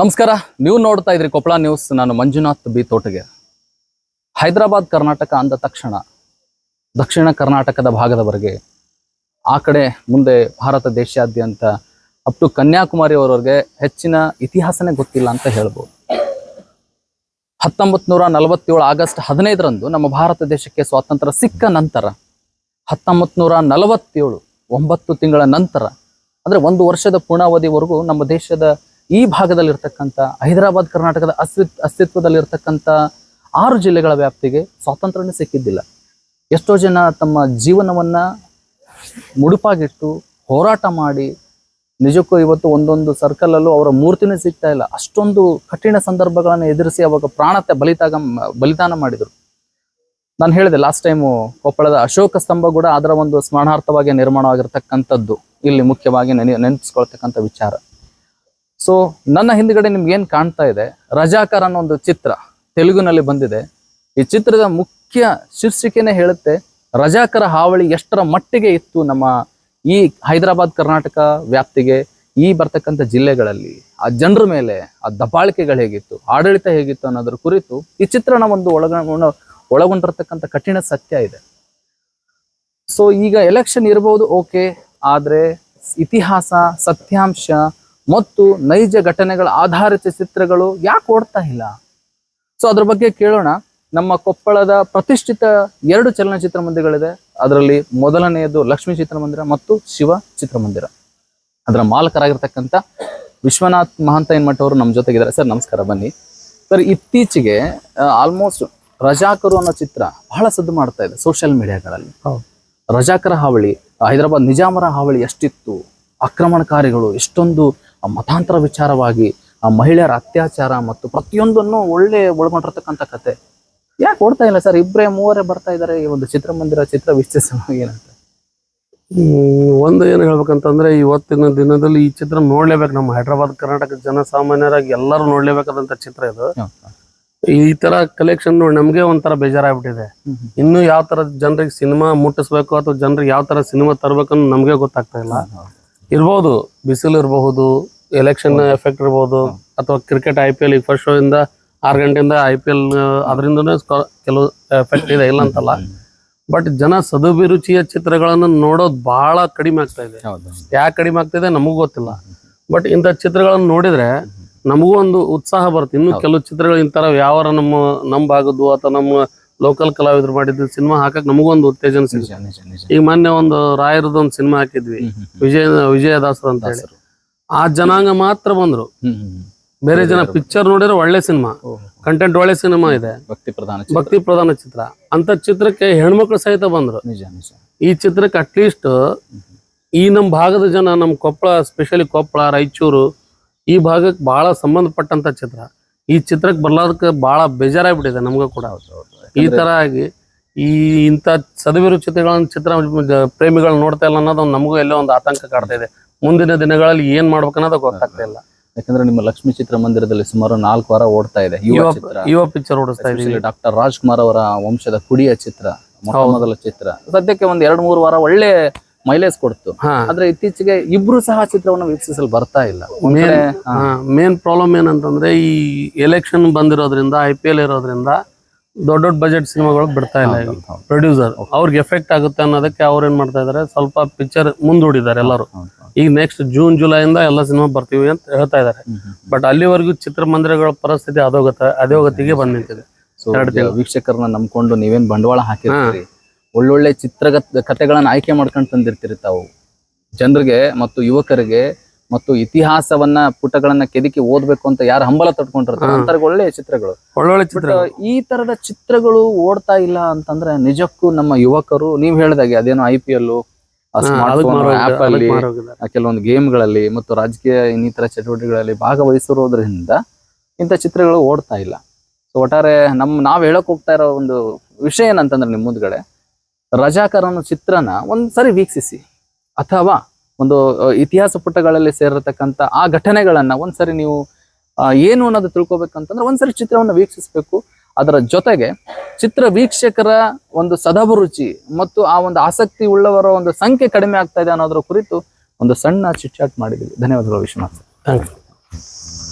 ನಮಸ್ಕಾರ. ನೀವು ನೋಡ್ತಾ ಇದ್ರಿ ಕೊಪ್ಪಳ ನ್ಯೂಸ್. ನಾನು ಮಂಜುನಾಥ್ ಬಿ ತೋಟಗೆ. ಹೈದರಾಬಾದ್ ಕರ್ನಾಟಕ ಅಂದ ತಕ್ಷಣ, ದಕ್ಷಿಣ ಕರ್ನಾಟಕದ ಭಾಗದವರೆಗೆ, ಆ ಕಡೆ ಮುಂದೆ ಭಾರತ ದೇಶಾದ್ಯಂತ ಅಪ್ ಟು ಕನ್ಯಾಕುಮಾರಿ ಅವರವರೆಗೆ ಹೆಚ್ಚಿನ ಇತಿಹಾಸನೇ ಗೊತ್ತಿಲ್ಲ ಅಂತ ಹೇಳ್ಬೋದು. ಹತ್ತೊಂಬತ್ ನೂರ ನಲವತ್ತೇಳು ಆಗಸ್ಟ್ ಹದಿನೈದರಂದು ನಮ್ಮ ಭಾರತ ದೇಶಕ್ಕೆ ಸ್ವಾತಂತ್ರ್ಯ ಸಿಕ್ಕ ನಂತರ ಹತ್ತೊಂಬತ್ ನೂರ ನಲವತ್ತೇಳು, ಒಂಬತ್ತು ತಿಂಗಳ ನಂತರ, ಅಂದರೆ ಒಂದು ವರ್ಷದ ಪೂರ್ಣಾವಧಿವರೆಗೂ ನಮ್ಮ ದೇಶದ ಈ ಭಾಗದಲ್ಲಿರ್ತಕ್ಕಂಥ ಹೈದರಾಬಾದ್, ಕರ್ನಾಟಕದ ಅಸ್ತಿತ್ ಅಸ್ತಿತ್ವದಲ್ಲಿರ್ತಕ್ಕಂಥ ಆರು ಜಿಲ್ಲೆಗಳ ವ್ಯಾಪ್ತಿಗೆ ಸ್ವಾತಂತ್ರ್ಯನೇ ಸಿಕ್ಕಿದ್ದಿಲ್ಲ. ಎಷ್ಟೋ ಜನ ತಮ್ಮ ಜೀವನವನ್ನ ಮುಡುಪಾಗಿಟ್ಟು ಹೋರಾಟ ಮಾಡಿ ನಿಜಕ್ಕೂ ಇವತ್ತು ಒಂದೊಂದು ಸರ್ಕಲಲ್ಲೂ ಅವರ ಮೂರ್ತಿನೇ ಸಿಗ್ತಾ ಇಲ್ಲ. ಅಷ್ಟೊಂದು ಕಠಿಣ ಸಂದರ್ಭಗಳನ್ನು ಎದುರಿಸಿ ಅವಾಗ ಪ್ರಾಣತೆ ಬಲಿತಾಗ, ಬಲಿದಾನ ಮಾಡಿದರು. ನಾನು ಹೇಳಿದೆ ಲಾಸ್ಟ್ ಟೈಮು ಕೊಪ್ಪಳದ ಅಶೋಕ ಸ್ತಂಭ ಕೂಡ ಅದರ ಒಂದು ಸ್ಮರಣಾರ್ಥವಾಗಿ ನಿರ್ಮಾಣವಾಗಿರ್ತಕ್ಕಂಥದ್ದು. ಇಲ್ಲಿ ಮುಖ್ಯವಾಗಿ ನೆನೆ ನೆನಪಿಸ್ಕೊಳ್ತಕ್ಕಂಥ ವಿಚಾರ. ಸೊ ನನ್ನ ಹಿಂದ್ಗಡೆ ನಿಮ್ಗೆ ಏನ್ ಕಾಣ್ತಾ ಇದೆ? ರಜಾಕರ್ ಅನ್ನೋ ಒಂದು ಚಿತ್ರ ತೆಲುಗುನಲ್ಲಿ ಬಂದಿದೆ. ಈ ಚಿತ್ರದ ಮುಖ್ಯ ಶೀರ್ಷಿಕೆನೆ ಹೇಳುತ್ತೆ, ರಜಾಕರ ಹಾವಳಿ ಎಷ್ಟರ ಮಟ್ಟಿಗೆ ಇತ್ತು ನಮ್ಮ ಈ ಹೈದರಾಬಾದ್ ಕರ್ನಾಟಕ ವ್ಯಾಪ್ತಿಗೆ, ಈ ಬರ್ತಕ್ಕಂಥ ಜಿಲ್ಲೆಗಳಲ್ಲಿ? ಆ ಜನರ ಮೇಲೆ ಆ ದಬ್ಬಾಳಿಕೆಗಳು ಹೇಗಿತ್ತು, ಆಡಳಿತ ಹೇಗಿತ್ತು ಅನ್ನೋದ್ರ ಕುರಿತು ಈ ಚಿತ್ರಣ ಒಂದು ಒಳಗ ಒಳಗೊಂಡಿರ್ತಕ್ಕಂಥ ಕಠಿಣ ಸತ್ಯ ಇದೆ. ಸೊ ಈಗ ಎಲೆಕ್ಷನ್ ಇರಬಹುದು ಓಕೆ ಆದ್ರೆ ಇತಿಹಾಸ, ಸತ್ಯಾಂಶ ಮತ್ತು ನೈಜ ಘಟನೆಗಳ ಆಧಾರಿತ ಚಿತ್ರಗಳು ಯಾಕೆ ಓಡ್ತಾ ಇಲ್ಲ? ಸೊ ಅದ್ರ ಬಗ್ಗೆ ಕೇಳೋಣ. ನಮ್ಮ ಕೊಪ್ಪಳದ ಪ್ರತಿಷ್ಠಿತ ಎರಡು ಚಲನಚಿತ್ರ ಮಂದಿರಗಳಿದೆ ಅದರಲ್ಲಿ ಮೊದಲನೆಯದು ಲಕ್ಷ್ಮೀ ಚಿತ್ರಮಂದಿರ ಮತ್ತು ಶಿವ ಚಿತ್ರಮಂದಿರ. ಅದರ ಮಾಲಕರಾಗಿರ್ತಕ್ಕಂಥ ವಿಶ್ವನಾಥ್ ಮಹಾಂತ ಮಠ ಅವರು ನಮ್ಮ ಜೊತೆಗಿದ್ದಾರೆ. ಸರ್ ನಮಸ್ಕಾರ ಬನ್ನಿ. ಸರ್ ಇತ್ತೀಚೆಗೆ ಆಲ್ಮೋಸ್ಟ್ ರಜಾಕರು ಅನ್ನೋ ಚಿತ್ರ ಬಹಳ ಸದ್ದು ಮಾಡ್ತಾ ಇದೆ ಸೋಷಿಯಲ್ ಮೀಡಿಯಾಗಳಲ್ಲಿ. ರಜಾಕರ ಹಾವಳಿ ಹೈದರಾಬಾದ್ ನಿಜಾಮರ ಹಾವಳಿ ಎಷ್ಟಿತ್ತು? ಆಕ್ರಮಣಕಾರಿಗಳು ಎಷ್ಟೊಂದು ಮತಾಂತರ ವಿಚಾರವಾಗಿ ಆ ಮಹಿಳೆಯರ ಅತ್ಯಾಚಾರ ಮತ್ತು ಪ್ರತಿಯೊಂದನ್ನು ಒಳ್ಳೆ ಒಳಗೊಂಡಿರ್ತಕ್ಕಂಥ ಕತೆ. ಯಾಕೆ ಓಡ್ತಾ ಇಲ್ಲ ಸರ್? ಇಬ್ಬರೇ ಮೂವರೇ ಬರ್ತಾ ಇದ್ದಾರೆ ಈ ಒಂದು ಚಿತ್ರಮಂದಿರ ಚಿತ್ರ ವಿಶ್ಲೇಷಣೆ ಏನಂತ ಒಂದು ಏನು ಹೇಳ್ಬೇಕಂತಂದ್ರೆ ಇವತ್ತಿನ ದಿನದಲ್ಲಿ ಈ ಚಿತ್ರ ನೋಡ್ಲೇಬೇಕು. ನಮ್ಮ ಹೈದರಾಬಾದ್ ಕರ್ನಾಟಕ ಜನಸಾಮಾನ್ಯರಾಗಿ ಎಲ್ಲರೂ ನೋಡ್ಲೇಬೇಕಾದಂತ ಚಿತ್ರ ಇದು. ಈ ತರ ಕಲೆಕ್ಷನ್ ನೋಡಿ ನಮ್ಗೆ ಒಂಥರ ಬೇಜಾರಾಗ್ಬಿಟ್ಟಿದೆ. ಇನ್ನು ಯಾವ ತರ ಜನರಿಗೆ ಸಿನಿಮಾ ಮುಟ್ಟಿಸ್ಬೇಕು ಅಥವಾ ಜನರಿಗೆ ಯಾವ ತರ ಸಿನಿಮಾ ತರ್ಬೇಕನ್ನು ನಮ್ಗೆ ಗೊತ್ತಾಗ್ತಾ ಇಲ್ಲ. ಇರ್ಬೋದು ಬಿಸಿಲು ಇರಬಹುದು ಎಲೆಕ್ಷನ್ ಎಫೆಕ್ಟ್ ಇರ್ಬೋದು ಅಥವಾ ಕ್ರಿಕೆಟ್ ಐ ಪಿ ಎಲ್ ಈಗ ಫಸ್ಟ್ ಶೋ ಇಂದ ಆರು ಗಂಟೆಯಿಂದ ಐ ಪಿ ಎಲ್ ಅದರಿಂದನೇ ಕೆಲವು ಎಫೆಕ್ಟ್ ಇದೆ ಇಲ್ಲ ಅಂತಲ್ಲ. ಬಟ್ ಜನ ಸದುಭಿರುಚಿಯ ಚಿತ್ರಗಳನ್ನು ನೋಡೋದು ಬಹಳ ಕಡಿಮೆ ಆಗ್ತಾ ಇದೆ. ಯಾಕೆ ಕಡಿಮೆ ಇದೆ ನಮಗೂ ಗೊತ್ತಿಲ್ಲ. ಬಟ್ ಇಂಥ ಚಿತ್ರಗಳನ್ನು ನೋಡಿದ್ರೆ ನಮಗೂ ಒಂದು ಉತ್ಸಾಹ ಬರುತ್ತೆ. ಇನ್ನು ಕೆಲವು ಚಿತ್ರಗಳು ಇಂತರ ಯಾವ ನಮ್ಮ ನಮ್ಮ ಭಾಗದ್ದು ಅಥವಾ ನಮ್ಮ ಲೋಕಲ್ ಕಲಾವಿದರು ಮಾಡಿದ್ದು ಸಿನಿಮಾ ಹಾಕಕ್ ನಮಗೊಂದು ಉತ್ತೇಜನ ಸಿಗುತ್ತೆ. ಈಗ ಮೊನ್ನೆ ಒಂದು ರಾಯರದ ಒಂದು ಸಿನಿಮಾ ಹಾಕಿದ್ವಿ. ವಿಜಯ ವಿಜಯದಾಸರು ಅಂತ ಹೇಳಿ. ಆ ಜನಾಂಗ ಮಾತ್ರ ಬಂದ್ರು. ಬೇರೆ ಜನ ಪಿಕ್ಚರ್ ನೋಡಿದ್ರೆ ಒಳ್ಳೆ ಸಿನಿಮಾ ಕಂಟೆಂಟ್ ಒಳ್ಳೆ ಸಿನಿಮಾ ಇದೆ. ಭಕ್ತಿ ಪ್ರಧಾನ ಚಿತ್ರ. ಭಕ್ತಿ ಪ್ರಧಾನ ಚಿತ್ರ. ಅಂತ ಚಿತ್ರಕ್ಕೆ ಹೆಣ್ಮಕ್ಳು ಸಹಿತ ಬಂದ್ರು. ಈ ಚಿತ್ರಕ್ಕೆ ಅಟ್ಲೀಸ್ಟ್ ಈ ನಮ್ಮ ಭಾಗದ ಜನ ನಮ್ಮ ಕೊಪ್ಪಳ ಸ್ಪೆಷಲಿ ಕೊಪ್ಪಳ ರಾಯಚೂರು ಈ ಭಾಗಕ್ಕೆ ಬಹಳ ಸಂಬಂಧಪಟ್ಟಂತ ಚಿತ್ರ. ಈ ಚಿತ್ರಕ್ಕೆ ಬರ್ಲಾದಕ್ಕೆ ಬಹಳ ಬೇಜಾರಾಗ್ಬಿಟ್ಟಿದೆ ನಮಗೂ ಕೂಡ. ಈ ತರ ಆಗಿ ಈ ಇಂಥ ಸದವಿರು ಚಿತ್ರಗಳನ್ನ ಚಿತ್ರ ಪ್ರೇಮಿಗಳನ್ನ ಪ್ರೇಮಿಗಳು ನೋಡ್ತಾ ಇಲ್ಲ ಅನ್ನೋದು ನಮಗೂ ಎಲ್ಲೋ ಒಂದು ಆತಂಕ ಕಾಡ್ತಾ ಇದೆ. ಮುಂದಿನ ದಿನಗಳಲ್ಲಿ ಏನ್ ಮಾಡ್ಬೇಕು ಅನ್ನೋದು ಗೊತ್ತಾಗ್ತಾ ಇಲ್ಲ. ಯಾಕಂದ್ರೆ ನಿಮ್ಮ ಲಕ್ಷ್ಮೀ ಚಿತ್ರಮಂದಿರದಲ್ಲಿ ಸುಮಾರು ನಾಲ್ಕು ವಾರ ಓಡ್ತಾ ಇದೆ. ಯುವ ಚಿತ್ರ. ಪಿಕ್ಚರ್ ಓಡಿಸ್ತಾ ಇದೆ ಡಾಕ್ಟರ್ ರಾಜ್ಕುಮಾರ್ ಅವರ ವಂಶದ ಕುಡಿಯ ಚಿತ್ರ ಮೊದಲ ಚಿತ್ರ. ಸದ್ಯಕ್ಕೆ ಒಂದ್ ಎರಡ್ ಮೂರು ವಾರ ಒಳ್ಳೆ ಮೈಲೇಜ್ ಕೊಡ್ತು. ಆದ್ರೆ ಇತ್ತೀಚೆಗೆ ಇಬ್ರು ಸಹ ಚಿತ್ರವನ್ನು ವೀಕ್ಷಿಸಲು ಬರ್ತಾ ಇಲ್ಲ. ಮೇನ್ ಪ್ರಾಬ್ಲಮ್ ಏನಂತಂದ್ರೆ ಈ ಎಲೆಕ್ಷನ್ ಬಂದಿರೋದ್ರಿಂದ ಐ ಪಿ ಎಲ್ ಇರೋದ್ರಿಂದ ದೊಡ್ಡ ದೊಡ್ಡ ಬಜೆಟ್ ಸಿನಿಮಾಗಳು ಬಿಡ್ತಾ ಇಲ್ಲ ಪ್ರೊಡ್ಯೂಸರ್ ಅವ್ರಿಗೆ ಎಫೆಕ್ಟ್ ಆಗುತ್ತೆ ಅನ್ನೋದಕ್ಕೆ ಅವ್ರು ಏನ್ ಮಾಡ್ತಾ ಇದಾರೆ? ಸ್ವಲ್ಪ ಪಿಕ್ಚರ್ ಮುಂದೂಡಿದ್ದಾರೆ ಎಲ್ಲರೂ. ಈಗ ನೆಕ್ಸ್ಟ್ ಜೂನ್ ಜುಲೈ ಇಂದ ಎಲ್ಲ ಸಿನಿಮಾ ಬರ್ತೀವಿ ಅಂತ ಹೇಳ್ತಾ ಇದಾರೆ. ಬಟ್ ಅಲ್ಲಿವರೆಗೂ ಚಿತ್ರಮಂದಿರಗಳ ಪರಿಸ್ಥಿತಿ ಅದೋಗತ ಅಧೋಗತಿಗೆ ಬಂದ್ ನಿಂತಿದೆ So, ಎರಡು ಈಗ ವೀಕ್ಷಕರನ್ನ ನಂಬ್ಕೊಂಡು ನೀವೇನ್ ಬಂಡವಾಳ ಹಾಕಿರ್ತೀರಿ? ಒಳ್ಳೊಳ್ಳೆ ಚಿತ್ರ ಕಥೆಗಳನ್ನು ಆಯ್ಕೆ ಮಾಡ್ಕೊಂಡು ತಂದಿರ್ತೀರಿ ತಾವು ಜನರಿಗೆ ಮತ್ತು ಯುವಕರಿಗೆ ಮತ್ತು ಇತಿಹಾಸವನ್ನ ಪುಟಗಳನ್ನ ಕೆದಕಿ ಓದ್ಬೇಕು ಅಂತ ಯಾರು ಹಂಬಲ ತಟ್ಕೊಂಡಿರ್ತಾರೆ. ಒಳ್ಳೆ ಚಿತ್ರಗಳು. ಒಳ್ಳೊಳ್ಳೆ ಚಿತ್ರ ಈ ತರದ ಚಿತ್ರಗಳು ಓಡ್ತಾ ಇಲ್ಲ ಅಂತಂದ್ರೆ ನಿಜಕ್ಕೂ ನಮ್ಮ ಯುವಕರು ನೀವ್ ಹೇಳ್ದಾಗೆ ಅದೇನೋ ಐ ಪಿ ಎಲ್ ಆಪ್ ಅಲ್ಲಿ ಕೆಲವೊಂದು ಗೇಮ್ಗಳಲ್ಲಿ ಮತ್ತು ರಾಜಕೀಯ ಇನ್ನಿತರ ಚಟುವಟಿಕೆಗಳಲ್ಲಿ ಭಾಗವಹಿಸಿರೋದ್ರಿಂದ ಇಂಥ ಚಿತ್ರಗಳು ಓಡ್ತಾ ಇಲ್ಲ. ಸೊ ಒಟ್ಟಾರೆ ನಮ್ ನಾವ್ ಹೇಳಕ್ ಹೋಗ್ತಾ ಇರೋ ಒಂದು ವಿಷಯ ಏನಂತಂದ್ರೆ ನಿಮ್ ಮುಂದ್ಗಡೆ ರಜಾಕರ್ ಅನ್ನೋ ಚಿತ್ರನ ಒಂದ್ ಸರಿ ವೀಕ್ಷಿಸಿ. ಅಥವಾ ಒಂದು ಇತಿಹಾಸ ಪುಟಗಳಲ್ಲಿ ಸೇರಿರತಕ್ಕಂಥ ಆ ಘಟನೆಗಳನ್ನ ಒಂದ್ಸರಿ ನೀವು ಏನು ಅನ್ನೋದು ತಿಳ್ಕೊಬೇಕಂತಂದ್ರೆ ಒಂದ್ಸರಿ ಚಿತ್ರವನ್ನು ವೀಕ್ಷಿಸಬೇಕು. ಅದರ ಜೊತೆಗೆ ಚಿತ್ರ ವೀಕ್ಷಕರ ಒಂದು ಸದಭಿರುಚಿ ಮತ್ತು ಆ ಒಂದು ಆಸಕ್ತಿ ಉಳ್ಳವರ ಒಂದು ಸಂಖ್ಯೆ ಕಡಿಮೆ ಆಗ್ತಾ ಇದೆ ಅನ್ನೋದ್ರ ಕುರಿತು ಒಂದು ಸಣ್ಣ ಚಿಟ್ಚಾಟ್ ಮಾಡಿದ್ದೀವಿ. ಧನ್ಯವಾದಗಳು ವಿಶ್ವನಾಥ್ ಥ್ಯಾಂಕ್ ಯು.